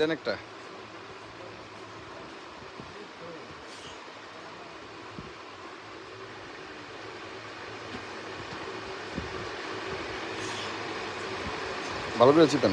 দেন একটা ভালো করে চিতেন